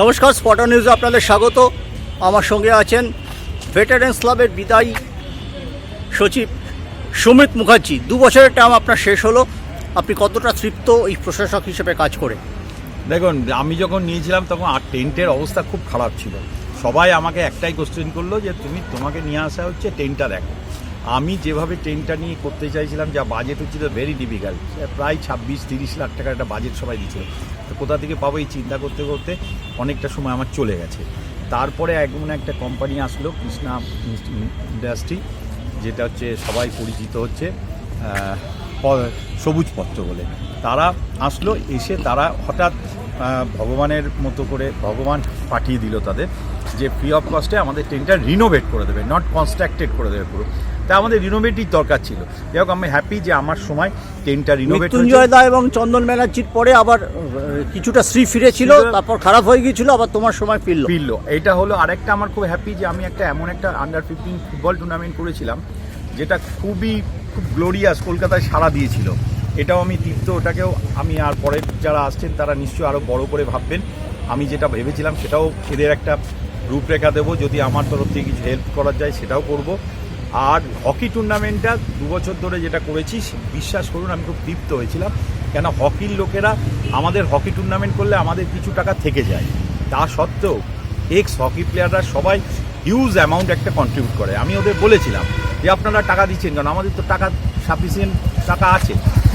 নমস্কার স্পটার নিউজে আপনাদের স্বাগত। আমার সঙ্গে আছেন ভেটারেন্স ক্লাবের বিদায়ী সচিব সুমিত মুখার্জি। দু বছরের টার্ম আপনার শেষ হলো। আপনি কতটা তৃপ্ত এই প্রশাসক হিসেবে কাজ করে? দেখুন, আমি যখন নিয়েছিলাম তখন আর টেন্টের অবস্থা খুব খারাপ ছিল। সবাই আমাকে একটাই কোশ্চেন করল যে, তুমি তোমাকে নিয়ে আসা হচ্ছে টেন্টটা দেখো। আমি যেভাবে ট্রেনটা নিয়ে করতে চাইছিলাম, যা বাজেট হচ্ছিল ভেরি ডিফিকাল্ট প্রায় ছাব্বিশ, তিরিশ লাখ টাকার একটা বাজেট সবাই দিচ্ছিল তো কোথা থেকে পাবো এই চিন্তা করতে করতে অনেকটা সময় আমার চলে গেছে। তারপরে এমন একটা কোম্পানি আসলো, কৃষ্ণা ইন্ডাস্ট্রি যেটা হচ্ছে সবাই পরিচিত হচ্ছে সবুজ পত্র বলে। তারা আসলো, এসে তারা হঠাৎ ভগবানের মতো করে ভগবান পাঠিয়ে দিল তাদের, যে ফ্রি অফ কস্টে আমাদের ট্রেনটা রিনোভেট করে দেবে নট কনস্ট্রাক্টেড করে দেবে পুরো। তা আমাদের রিনোভেটই দরকার ছিল। যাই হোক আমি হ্যাপি যে আমার সময় ট্রেনটা রিনোভেট মৃত্যুঞ্জয় দা এবং চন্দন ব্যানার্জির পরে আবার কিছুটা শ্রী ফিরেছিল তারপর খারাপ হয়ে গিয়েছিল আবার তোমার সময় ফিরল। ফিরলো। এটা হলো আরেকটা আমার খুব হ্যাপি যে আমি একটা এমন একটা আন্ডার ফিফটিন ফুটবল টুর্নামেন্ট করেছিলাম যেটা খুবই খুব গ্লোরিয়াস কলকাতায় সাড়া দিয়েছিল। এটাও আমি তৃপ্ত ওটাকেও আমি আর পরে যারা আসছেন তারা নিশ্চয়ই আরও বড় করে ভাববেন। আমি যেটা ভেবেছিলাম সেটাও এদের একটা রূপরেখা দেবো যদি আমার তরফ থেকে কিছু হেল্প করা যায় সেটাও করব। আর হকি টুর্নামেন্টটা দু বছর ধরে যেটা করেছি বিশ্বাস করুন, আমি খুব তৃপ্ত হয়েছিলাম। কেন, হকির লোকেরা আমাদের হকি টুর্নামেন্ট করলে আমাদের কিছু টাকা থেকে যায়। তা সত্ত্বেও এক্স হকি প্লেয়াররা সবাই হিউজ অ্যামাউন্ট একটা কন্ট্রিবিউট করে। আমি ওদের বলেছিলাম যে, আপনারা টাকা দিচ্ছেন কেন? আমাদের তো টাকা সাফিসিয়েন্ট টাকা আছে।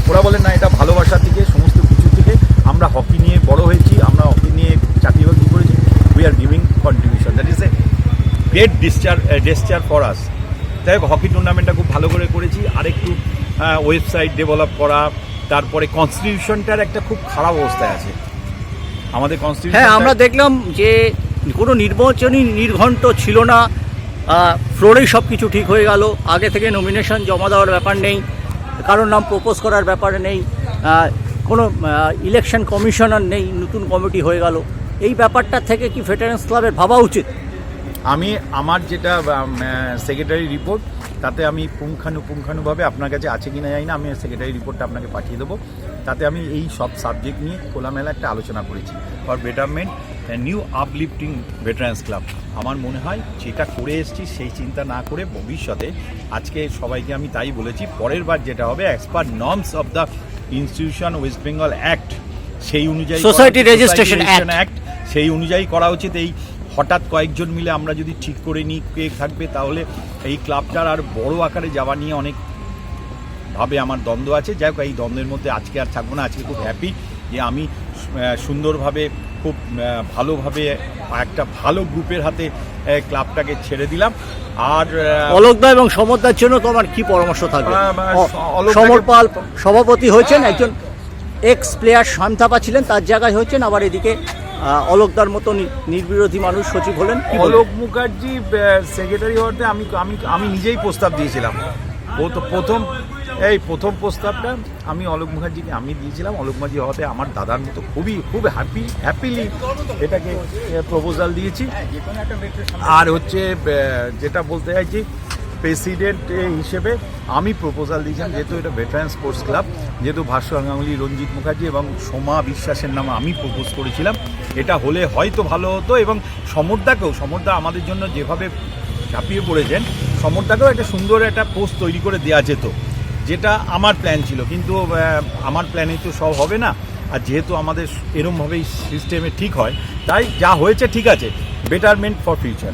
ওরা বলেন, না, এটা ভালোবাসা থেকে, সমস্ত কিছু থেকে আমরা হকি নিয়ে বড় হয়েছি, আমরা হকি নিয়ে চাকরি বাকরি করেছি। We are giving contribution that is a great gesture gesture for us যাই হোক, হকি টুর্নামেন্টটা খুব ভালো করে করেছি। আরেকটু ওয়েবসাইট ডেভেলপ করা, তারপরে কনস্টিটিউশনটার একটা খুব খারাপ অবস্থায় আছে। আমাদের কনস্টিটিউশন হ্যাঁ আমরা দেখলাম যে কোনো নির্বাচনী নির্ঘণ্ট ছিল না। ফ্লোরেই সব কিছু ঠিক হয়ে গেল। আগে থেকে নমিনেশন জমা দেওয়ার ব্যাপার নেই। কারোর নাম প্রপোজ করার ব্যাপার নেই। কোনো ইলেকশন কমিশনার নেই। নতুন কমিটি হয়ে গেল। এই ব্যাপারটা থেকে কি ভেটারেন্স ক্লাবের ভাবা উচিত? আমি আমার যেটা সেক্রেটারি রিপোর্ট তাতে আমি পুঙ্খানুপুঙ্খানুভাবে আপনার কাছে আছে কি না জানি না আমি সেক্রেটারি রিপোর্টটা আপনাকে পাঠিয়ে দেবো। তাতে আমি এই সব সাবজেক্ট নিয়ে খোলামেলা একটা আলোচনা করেছি। For betterment new uplifting veterans club আমার মনে হয় যেটা করে এসেছি সেই চিন্তা না করে ভবিষ্যতে আজকে সবাইকে আমি তাই বলেছি পরের বার যেটা হবে as per norms of the institution West Bengal act সেই অনুযায়ী Registration Act। অ্যাক্ট সেই অনুযায়ী করা উচিত এই হঠাৎ কয়েকজন মিলে আমরা যদি ঠিক করে নিই কে থাকবে তাহলে এই ক্লাবটার আর বড় আকারে যাওয়া নিয়ে অনেক ভাবে আমার দ্বন্দ্ব আছে। যাই হোক এই দ্বন্দ্বের মধ্যে আজকে আর থাকব না। আজকে খুব হ্যাপি যে আমি সুন্দরভাবে খুব ভালোভাবে একটা ভালো গ্রুপের হাতে ক্লাবটাকে ছেড়ে দিলাম। আর অলোকদা এবং সমরদার জন্য তোমার কি পরামর্শ থাকবে? সমর পাল সভাপতি হয়েছেন একজন এক্স প্লেয়ার শান্তাপা ছিলেন তার জায়গায় হয়েছেন আবার এদিকে অলোকদার মতো নির্বিরোধী মানুষ সচিব হলেন অলোক মুখার্জি সেক্রেটারি হওয়াতে আমি আমি আমি নিজেই প্রস্তাব দিয়েছিলাম। প্রথম, এই প্রথম প্রস্তাবটা আমি অলোক মুখার্জিকে, আমি দিয়েছিলাম। অলোক মুখার্জি হওয়াতে আমার দাদার মতো খুবই, খুব হ্যাপি হ্যাপিলি এটাকে প্রপোজাল দিয়েছি। আর হচ্ছে যেটা বলতে চাইছি প্রেসিডেন্ট হিসেবে আমি প্রপোজাল দিয়েছিলাম, যেহেতু এটা ভেটারেন স্পোর্টস ক্লাব যেহেতু ভাস্কর গাঙ্গুলি রঞ্জিত মুখার্জি এবং সোমা বিশ্বাসের নামে আমি প্রপোজ করেছিলাম। এটা হলে হয়তো ভালো হতো এবং সমরদাকেও, সমরদা আমাদের জন্য যেভাবে ঝাঁপিয়ে পড়েছেন, সমরদাকেও একটা সুন্দর একটা পোস্ট তৈরি করে দেওয়া যেত, যেটা আমার প্ল্যান ছিল। কিন্তু আমার প্ল্যানে তো সব হবে না, আর যেহেতু আমাদের এরমভাবেই সিস্টেমে ঠিক হয়, তাই যা হয়েছে ঠিক আছে বেটারমেন্ট ফর ফিউচার